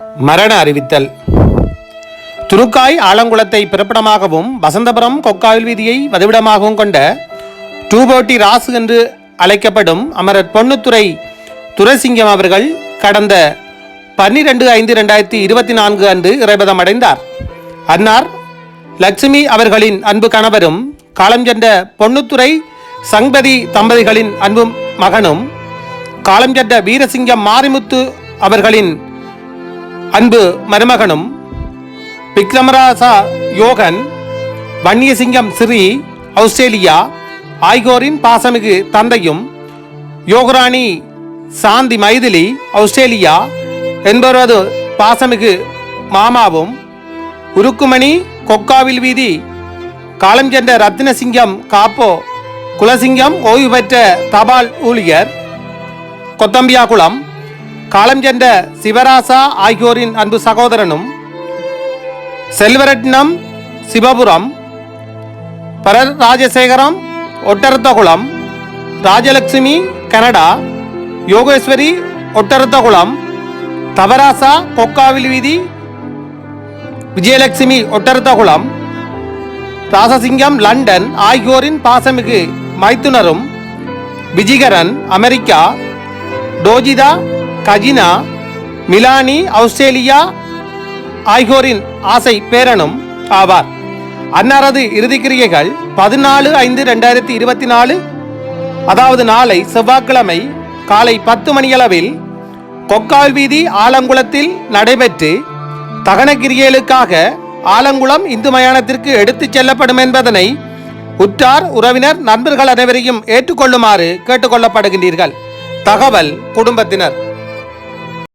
மரண அறிவித்தல். துருக்காய் ஆலங்குளத்தை பிறப்பிடமாகவும் வசந்தபுரம் கொக்காயில் வீதியை வதிவிடமாகவும் கொண்ட டூபோட்டி ராசு என்று அழைக்கப்படும் அமரர் பொன்னுத்துறை துரைசிங்கம் அவர்கள் கடந்த பன்னிரெண்டு ஐந்து ரெண்டாயிரத்தி இருபத்தி நான்கு அன்று இறைபதம் அடைந்தார். அன்னார் லட்சுமி அவர்களின் அன்பு கணவரும் காலம் சென்ற பொன்னுத்துறை சங்கதி தம்பதிகளின் அன்பு மகனும் காலம் சென்ற வீரசிங்கம் மாரிமுத்து அவர்களின் அன்பு மருமகனும் விக்ரமராசா யோகன் வன்னியசிங்கம் ஸ்ரீ ஆஸ்திரேலியா ஆய்கோரின் பாசமிகு தந்தையும் யோகராணி சாந்தி மைதிலி ஆஸ்திரேலியா என்பவரது பாசமிகு மாமாவும் உருக்குமணி கொக்காவில் வீதி காலம் சென்ற ரத்னசிங்கம் காப்போ குலசிங்கம் ஓய்வு பெற்ற தபால் ஊழியர் கொத்தம்பியாகுளம் களம் சென்ற சிவராசா ஆகியோரின் அன்பு சகோதரனும் செல்வரட்னம் சிவபுரம் பரர் ராஜசேகரம் ஒட்டரத்தகுளம் ராஜலட்சுமி கனடா யோகேஸ்வரி ஒட்டரத்தகுளம் தவராசா கொக்காவில் வீதி விஜயலட்சுமி ஒட்டரத்தகுளம் ராசசிங்கம் லண்டன் ஆகியோரின் பாசமிகு மைத்துனரும் விஜிகரன் அமெரிக்கா டோஜிதா கஜினா மிலானி ஆஸ்திரேலியா ஆகியோரின் ஆசை பேரனும் ஆவார். அன்னாரது இறுதிக்கிரியைகள் பதினாலு ஐந்து ரெண்டாயிரத்தி இருபத்தி நாலு அதாவது நாளை செவ்வாய்க்கிழமை காலை பத்து மணியளவில் கொக்கால் வீதி ஆலங்குளத்தில் நடைபெற்று தகனக்கிரியலுக்காக ஆலங்குளம் இந்து மயானத்திற்கு எடுத்துச் செல்லப்படும் என்பதனை உற்றார் உறவினர் நண்பர்கள் அனைவரையும் ஏற்றுக்கொள்ளுமாறு கேட்டுக்கொள்ளப்படுகின்றீர்கள் தகவல் குடும்பத்தினர்.